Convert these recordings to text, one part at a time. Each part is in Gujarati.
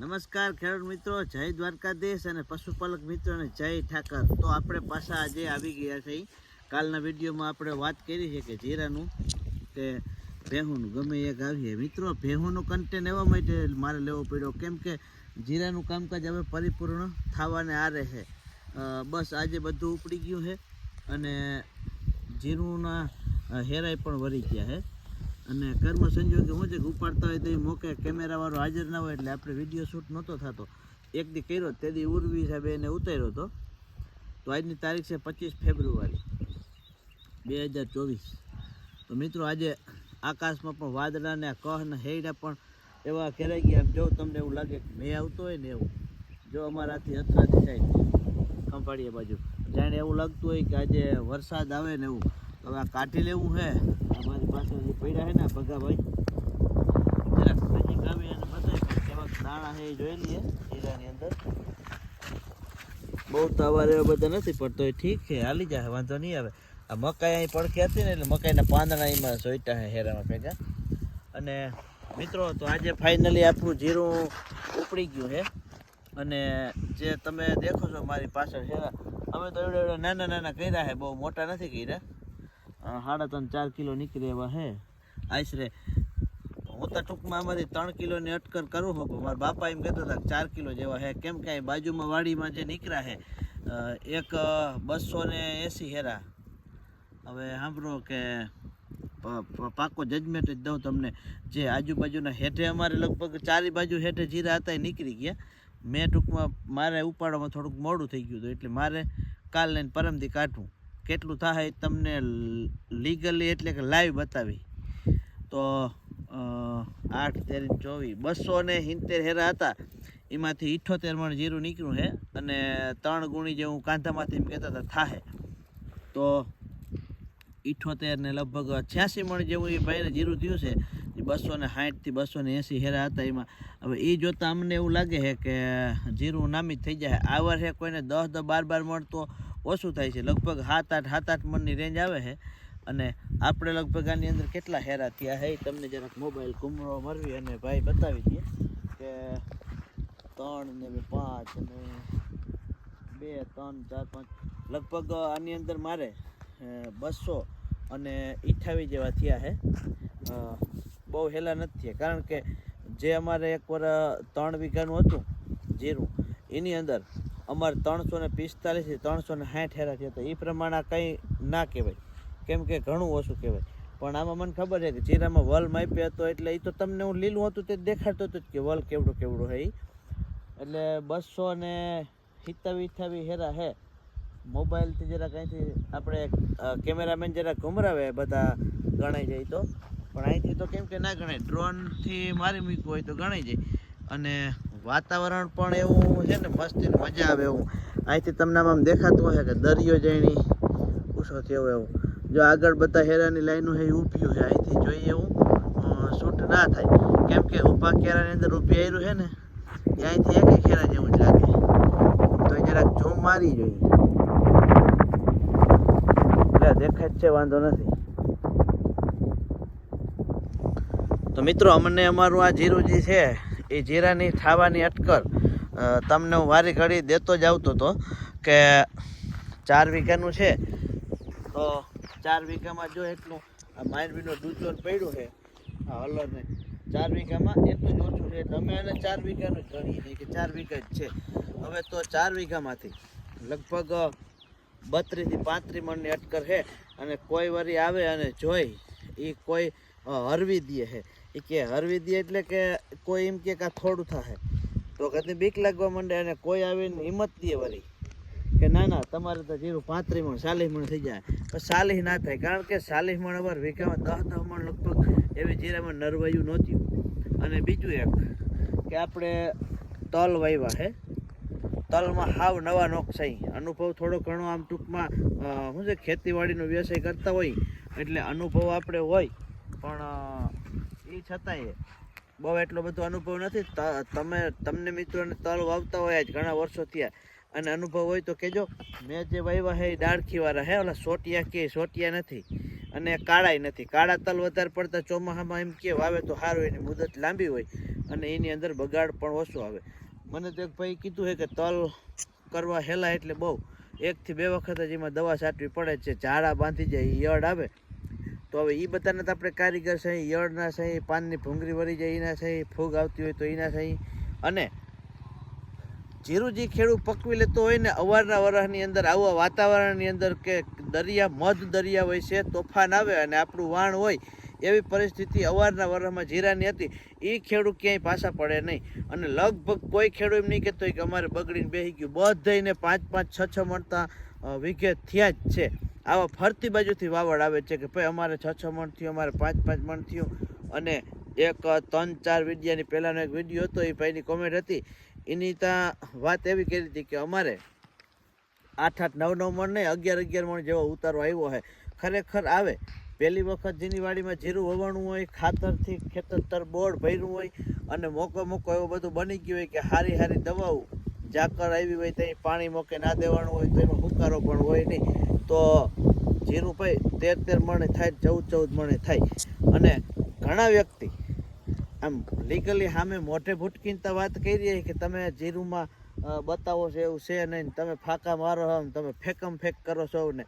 નમસ્કાર, ખેડૂત મિત્રો. જય દ્વારકાધીશ અને પશુપાલક મિત્રોને જય ઠાકર. તો આપણે પાછા આજે આવી ગયા છે. કાલના વિડીયોમાં આપણે વાત કરી છે કે જીરાનું કે ભેહુંનું. ગમે એક આવીએ મિત્રો, ભેહુંનો કન્ટેન્ટ એવા માટે મારે લેવો પડ્યો. કેમ કે જીરાનું કામકાજ હવે પરિપૂર્ણ થવાને આરે છે. બસ આજે બધું ઉપડી ગયું છે અને જીરુંના હેરાઈ પણ વળી ગયા છે. અને કર્મ સંજોગે હું કે ઉપાડતા હોય તો એ મોકે કેમેરાવાળો હાજર ના હોય એટલે આપણે વીડિયો શૂટ નહોતો થતો. એક દી કર્યો તે દી ઉર્વી સાહેબે એને ઉતાર્યો હતો. તો આજની તારીખ છે પચીસ ફેબ્રુઆરી, બે હજાર ચોવીસ. તો મિત્રો આજે આકાશમાં પણ વાદળા ને કહ ને હેડા પણ એવા ઘેરાઈ ગયા. જો તમને એવું લાગે કે મેં આવતો હોય ને એવું, જો અમારાથી અથડાથી થાય. ખંભાળીએ બાજુ. જાણે એવું લાગતું હોય કે આજે વરસાદ આવે ને એવું. હવે આ કાઢી લેવું છે. અમારી પાસે જે પડ્યા છે ને ભગા ભાઈ. જરાક નજીક આવી અને બતાવી એ જોઈ લઈએ જીરાની અંદર. બહુ તો અવાર એવા બધા નથી પડતો, એ ઠીક છે, હાલી જાય વાંધો નહીં આવે. આ મકાઈ અહીં પડખી હતી ને એટલે મકાઈના પાંદડા એમાં સોઈટા છે હેરામાં ભેગા. અને મિત્રો, તો આજે ફાઇનલી આપણું જીરું ઉપડી ગયું છે. અને જે તમે દેખો છો મારી પાછળ હેરા, અમે તો એવડા એવડા નાના નાના કર્યા છે, બહુ મોટા નથી કર્યા. સાડા ત્રણ, ચાર કિલો નીકળે એવા હે. આશરે હું તો ટૂંકમાં આમાંથી ત્રણ કિલોની અટકર કરું છું મારા બાપા એમ કહેતા હતા ચાર કિલો જેવા હે. કેમ કે બાજુમાં વાડીમાં જે નીકળ્યા હે એક બસો ને એંસી હેરા. હવે સાંભળો કે પાકો જજમેન્ટ જ દઉં તમને. જે આજુબાજુના હેઠે અમારે લગભગ ચારી બાજુ હેઠે જીરા હતા, એ નીકળી ગયા. મેં ટૂંકમાં મારે ઉપાડવામાં થોડુંક મોડું થઈ ગયું હતું, એટલે મારે કાલ લઈને પરમથી કાઢવું કેટલું થાય તમને લીગલી એટલે કે લાઈવ બતાવી. તો આઠ, તેર, ચોવીસ, બસો ને સિત્તેર હેરા હતા. એમાંથી ઇઠોતેર મણ જીરું નીકળ્યું છે અને ત્રણ ગુણી જેવું કાંધામાંથી એમ કહેતા હતા, થાહે. તો, ઇઠોતેર ને લગભગ છ્યાસી મણ જેવું એ ભાઈને જીરું થયું છે. એ બસો ને સાઠથી બસો ને એંસી હેરા હતા એમાં. હવે એ જોતાં અમને એવું લાગે છે કે જીરું નામી થઈ જાય. આ વર્ષે કોઈને દસ દસ, બાર બાર મણ તો ઓછું થાય છે. લગભગ સાત આઠ સાત આઠ મણની રેન્જ આવે છે. અને આપણે લગભગ આની અંદર કેટલા હેરા થયા એ તમને જરાક મોબાઈલ કુમરો મરવી અને ભાઈ બતાવી દઈએ કે ત્રણ ને બે, પાંચ ને બે, ત્રણ, ચાર, પાંચ. લગભગ આની અંદર મારે બસો અને અઠ્ઠાવીસ જેવા થયા છે. બહુ હેલા નથી કારણ કે જે અમારે એક વાર ત્રણ વીઘાનું હતું, જીરું, એની અંદર અમારે ત્રણસો ને પિસ્તાલીસથી ત્રણસો ને સાઠ હેરા થયા હતા. એ પ્રમાણે કંઈ ના કહેવાય. કેમ કે ઘણું ઓછું કહેવાય. પણ આમાં મને ખબર છે કે જીરામાં વલ માપ્યો હતો એટલે એ તો તમને હું લીલું હતું તે દેખાડતો હતો કે વલ કેવડું કેવડું હે એટલે બસો ને અઠ્ઠાવીસ હેરા હે. મોબાઈલથી જરા કંઈથી આપણે કેમેરામેન જરા ઘુમરાવે બધા ગણાઈ જાય તો. પણ અહીંથી તો કેમ કે ના ગણાય. ડ્રોનથી મારી મૂક્યું હોય તો ગણાઈ જાય. અને વાતાવરણ પણ એવું છે ને, મસ્તી મજા આવે એવું. અહીંથી તમને આમ દેખાતું હશે કે દરિયો જઈની પૂછો થયો એવું. જો આગળ બધા હેરાની લાઈનો એ ઊભી છે અહીંથી જોઈએ એવું. શૂટ ના થાય. કેમ કે ઊભા કેરાની અંદર ઊભી આવ્યું છે ને, એ અહીંથી એક ખેરા જેવું જ લાગે. તો એ જરાક ઝૂમ મારી જોઈએ. એટલે દેખાય છે, વાંધો નથી. તો મિત્રો, અમને અમારું આ જીરું જે છે એ જીરાની ખાવાની અટકર તમને હું વારી ઘડી દેતો જ આવતો હતો કે ચાર વીઘાનું છે, તો ચાર વીઘામાં જો એટલું માંડવીનો ડૂચોર પડ્યું છે હલરને ચાર વીઘામાં એટલું જ ઓછું છે તમે એને ચાર વીઘાનું જ ગણીએ કે ચાર વીઘા જ છે. હવે તો ચાર વીઘામાંથી લગભગ બત્રીસથી પાંત્રીસ મણની અટકર છે અને કોઈ વરી આવે અને જોઈ એ કોઈ હરવી દે છે. એ કે હરવિધિ એટલે કે કોઈ એમ કે આ થોડું થાય તો કદી બીક લાગવા માંડે અને કોઈ આવીને હિંમત દે વળી. કે ના ના, તમારે તો જીરું પાંત્રીસ મણ ચાલીસ મણ થઈ જાય. પણ ચાલીસ ના થાય, કારણ કે ચાલીસ મણ અમાર વીઘામાં દસ દસ મણ લગભગ એવી જીરામાં નરવાયું નહોતું. અને બીજું એક, કે આપણે તલ વાવ્યા હે. તલમાં હાવ નવા નોકસાઈ અનુભવ થોડો ઘણો આમ ટૂંકમાં શું છે, ખેતીવાડીનો વ્યવસાય કરતા હોય. એટલે અનુભવ આપણે હોય. પણ એ છતાંય બહુ એટલો બધો અનુભવ નથી. તમે, તમને મિત્રોને તલ વાવતા હોય જ, ઘણા વર્ષો થયા. અને અનુભવ હોય તો કહેજો, મેં જે વાવ્યા હે એ ડાળખીવાળા હે ઓલા સોટિયા કે, સોટિયા નથી. અને કાળાય નથી. કાળા તલ વધારે પડતા ચોમાસામાં એમ કે, વાવે તો સારું એની મુદત લાંબી હોય અને એની અંદર બગાડ પણ ઓછો આવે. મને તો એક ભાઈ કીધું છે કે તલ કરવા હેલા એટલે બહુ. એકથી બે વખત જ એમાં દવા છાંટવી પડે છે. ઝાડા બાંધી જાય યળ આવે. તો હવે એ બધાને તો આપણે કારીગર છે યળના છે, પાનની ભૂંગળી વળી જાય એના છે, ફૂગ આવતી હોય તો એના છે. અને જીરું જે ખેડૂત પકવી લેતો હોય ને અવારના વરસની અંદર, આવા વાતાવરણની અંદર કે દરિયા, મધ દરિયા હોય છે, તોફાન આવે અને આપણું વાણ હોય, એવી પરિસ્થિતિ અવારના વરસમાં જીરાની હતી. એ ખેડૂત ક્યાંય પાછા પડે નહીં. અને લગભગ કોઈ ખેડૂત એમ નહીં કહેતો કે અમારે બગડીને બેસી ગયું. બધાને પાંચ પાંચ, છ છ મળતા વીઘે થયા જ છે. આવા ફરતી બાજુથી વાવડ આવે છે કે ભાઈ અમારે છ છ મણ થયું, અમારે પાંચ પાંચ મણ થયું. અને એક, ત્રણ, ચાર વિડીયાની પહેલાંનો એક વીડિયો હતો, એ ભાઈની કોમેન્ટ હતી. એની ત્યાં વાત એવી કરી હતી કે અમારે આઠ આઠ, નવ નવ મણ નહીં અગિયાર અગિયાર મણ જેવો ઉતારો આવ્યો છે ખરેખર આવે. પહેલી વખત જેની વાડીમાં જીરું વવાણું હોય, ખાતરથી ખેતર બોર્ડ ભર્યું હોય અને મોકો મોકો એવું બધું બની ગયું હોય કે હારી હારી દવાઓ ઝાકર આવી હોય ત્યાં પાણી મોકે ના દેવાનું હોય તો એમાં હુકારો પણ હોય નહીં. તો જીરું ભાઈ તેર તેર મણે થાય, ચૌદ ચૌદ મણે થાય. અને ઘણા વ્યક્તિ આમ લીગલી સામે મોઢે ભૂટકીને વાત કરી રહી કે તમે જીરુંમાં બતાવો છો એવું છે નહીં તમે ફાંકા મારો છો તમે ફેકમ ફેક કરો છો ને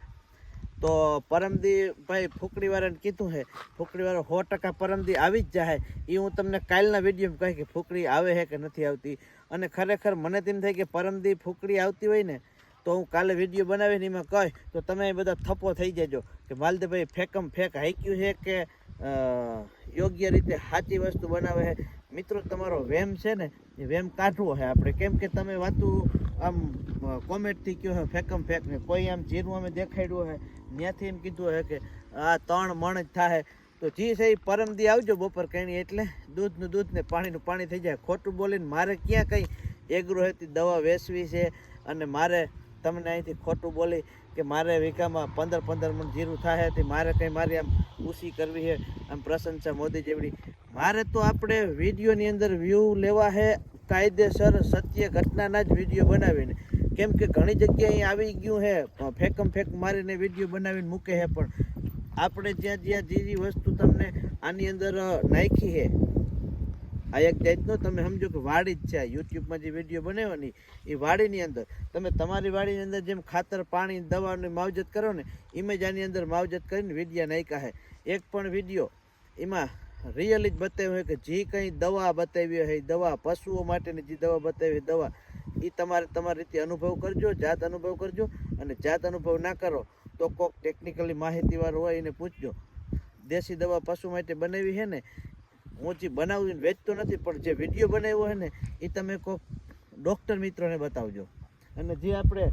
તો પરમદી ભાઈ ફૂકડીવાળાને કીધું છે ફૂકડીવાળો સો ટકા પરમદી આવી જ જાય. એ હું તમને કાલના વિડીયોમાં કહી કે ફૂકડી આવે છે કે નથી આવતી? અને ખરેખર મને તેમ થાય કે પરમદી ફૂકડી આવતી હોય ને, તો હું કાલે વીડિયો બનાવીને એમાં કહી, તો તમે એ બધા થપ્પો થઈ જજો કે માલદેભાઈ ફેકમ ફેક હાઈક્યું છે કે યોગ્ય રીતે સાચી વસ્તુ બનાવે છે મિત્રો, તમારો વેમ છે ને, એ વેમ કાઢવો છે આપણે. કેમ કે તમે વાતું આમ કોમેન્ટથી કહો હે ફેકમ ફેક ને કોઈ આમ જીરું અમે દેખાડ્યું હે ત્યાંથી એમ કીધું હે કે આ ત્રણ મણ જ થાય. તો જી છે એ પરમદી આવજો બપોર કણી એટલે દૂધનું દૂધ ને પાણીનું પાણી થઈ જાય. ખોટું બોલીને મારે ક્યાં કંઈ એગ્રોહેતી દવા વેચવી છે અને મારે તમને અહીંથી ખોટું બોલી કે મારે વીઘામાં પંદર પંદર મણ જીરું થાય હતી મારે કંઈ મારી આમ ઉસી કરવી છે? આમ પ્રશંસા મોદી જેવડી. મારે તો આપણે વિડીયોની અંદર વ્યૂ લેવા છે કાયદેસર સત્ય ઘટનાના જ વીડિયો બનાવીને. કેમ કે ઘણી જગ્યાએ આવી ગયું છે ફેકમ ફેક મારીને વીડિયો બનાવીને મૂકે છે પણ આપણે જ્યાં જ્યાં જે વસ્તુ તમને આની અંદર નાખી છે આ એક જાતનો તમે સમજો કે વાડી જ છે, આ યુટ્યુબમાં જે વીડિયો બનાવ્યો એ વાડીની અંદર. તમે તમારી વાડીની અંદર જેમ ખાતર, પાણી, દવાની માવજત કરો ને, એમ જ આની અંદર માવજત કરીને વિડીયા નાખ્યા છે એક પણ વીડિયો એમાં રિયલી જ બતાવ્યું હોય કે જે કંઈ દવા બતાવી હોય દવા પશુઓ માટેની જે દવા બતાવી હોય દવા એ તમારે તમારી રીતે અનુભવ કરજો, જાત અનુભવ કરજો અને જાત અનુભવ ના કરો તો કોક ટેકનિકલી માહિતીવાળો હોય એને પૂછજો. દેશી દવા પશુ માટે બનાવી છે ને, હું જે બનાવું વેચતો નથી, પણ જે વીડિયો બનાવ્યો છે ને એ તમે કોક ડૉક્ટર મિત્રોને બતાવજો. અને જે આપણે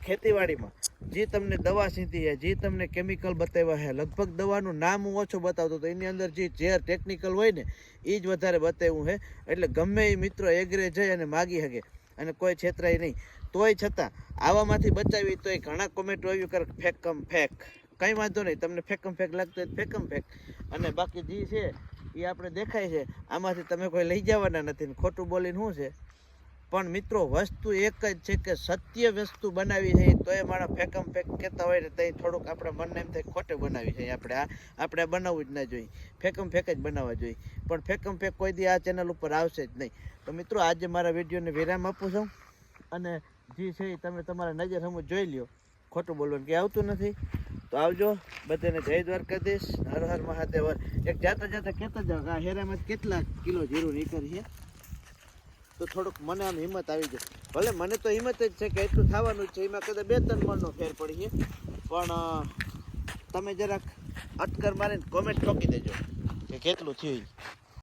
ખેતીવાડીમાં જે તમને દવા સીધી છે જે તમને કેમિકલ બતાવ્યા છે લગભગ દવાનું નામ હું ઓછો બતાવતો તો એની અંદર જે ઝેર ટેકનિકલ હોય ને એ જ વધારે બતાવ્યું છે એટલે ગમે એ મિત્રો એગ્રે જઈ અને માગી શકે, અને કોઈ છેતરાય નહીં. તોય છતાં, આવામાંથી બચાવી તોય ઘણા કોમેન્ટો આવ્યું કરે, ફેકમ ફેક. કંઈ વાંધો નહીં, તમને ફેકમ ફેક લાગતો હોય ફેકમ ફેક. અને બાકી જે છે એ આપણે દેખાય છે. આમાંથી તમે કોઈ લઈ જવાના નથી ને ખોટું બોલીને શું છે? પણ મિત્રો, વસ્તુ એક જ છે કે સત્ય વસ્તુ બનાવી છે તો એ મારા ફેકમ ફેક કહેતા હોય ને તો થોડુંક આપણે મનને એમ થાય ખોટે બનાવી છે. આપણે આ, આપણે બનાવવું જ ના જોઈએ. ફેકમ ફેક જ બનાવવા જોઈએ. પણ ફેકમ ફેક કોઈ દી આ ચેનલ ઉપર આવશે જ નહીં. તો મિત્રો, આજે મારા વિડીયોને વિરામ આપું છું. અને જે છે એ તમે તમારા નજર સમજ જોઈ લ્યો. ખોટું બોલવાનું કે આવતું નથી. તો આવજો, બધાને જય દ્વારકાધીશ. હર હર મહાદેવ એક જાતા જાતા કહેતા જાઓ આ હેરામાં કેટલા કિલો જીરું નીકળી છે? તો થોડુંક મને આમ હિંમત આવી જાય ભલે મને તો હિંમત જ છે કે એટલું થવાનું છે, એમાં કદાચ બે ત્રણ મણનો ફેર પડી છે પણ તમે જરાક અટકર મારીને કોમેન્ટ ઠોકી દેજો કે કેટલું થયું.